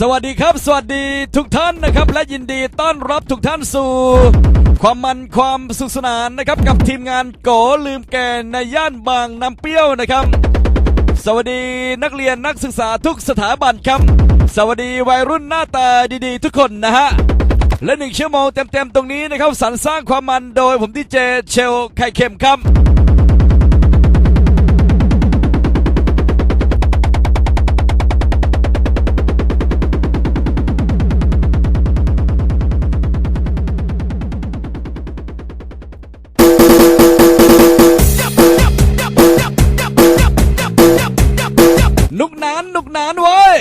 สวัสดีครับ สวัสดีทุกท่านนะครับ และยินดีต้อนรับทุกท่านสู่ ความมันความสุขสนานนะครับ กับทีมงานโกลืมแกนในย่านบางน้ำเปรี้ยวนะครับ สวัสดีนักเรียนนักศึกษาทุกสถาบันครับ สวัสดีวัยรุ่นหน้าตาดีๆ ทุกคนนะฮะและหนึ่งชั่วโมงเต็มๆตรงนี้นะครับสรรสร้างความมันโดยผมดีเจเชลไข่เค็มครับ นานหนุกหนานเว้ย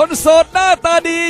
คนโสดหน้าตาดี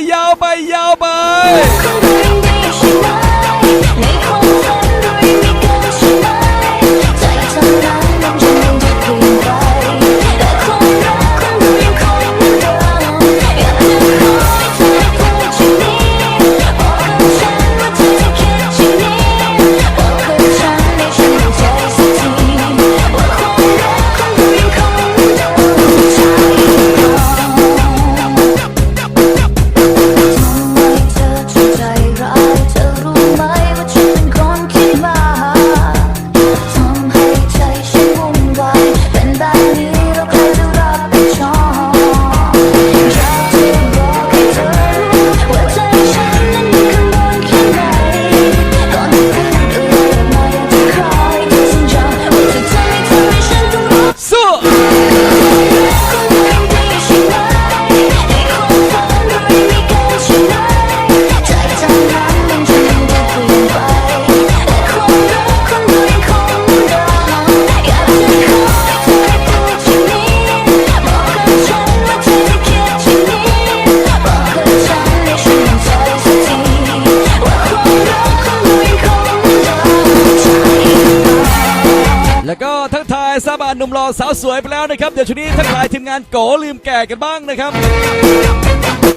ายสาบานหนุ่มหล่อสาวสวยไปแล้วนะครับ เดี๋ยวช่วงนี้ทักทายทีมงานโกลืมแก่กันบ้างนะครับ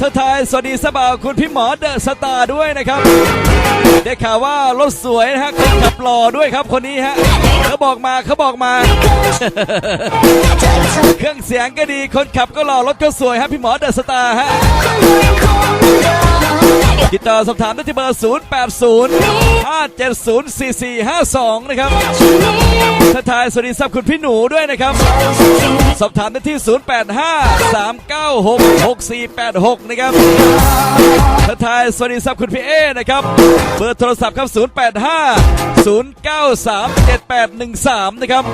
ทักทายสวัสดีสาบาวคุณพี่หมอเดอะสตาร์ด้วยนะครับ ได้ข่าวว่ารถสวยนะฮะคนขับหล่อด้วยครับคนนี้ฮะเขาบอกมาเขาบอกมา เครื่องเสียงก็ดีคนขับก็หล่อรถก็สวยฮะพี่หมอเดอะสตาร์ฮะของเรายังคงเหมือนเดิมติดต่อสอบถามได้ที่เบอร์ 0 8 0 5 7 0 4 4 5 2 นะครับ ฉัทายสวัสดีสับคุณพี่หนูด้วยนะครับ สอบถามได้ที่ 085 396 6486 นะครับทัทายสวัสดีสับคุณพี่เอนะครับ เบอร์โทรศัพท์ครับ 085 093 7813 นะครับ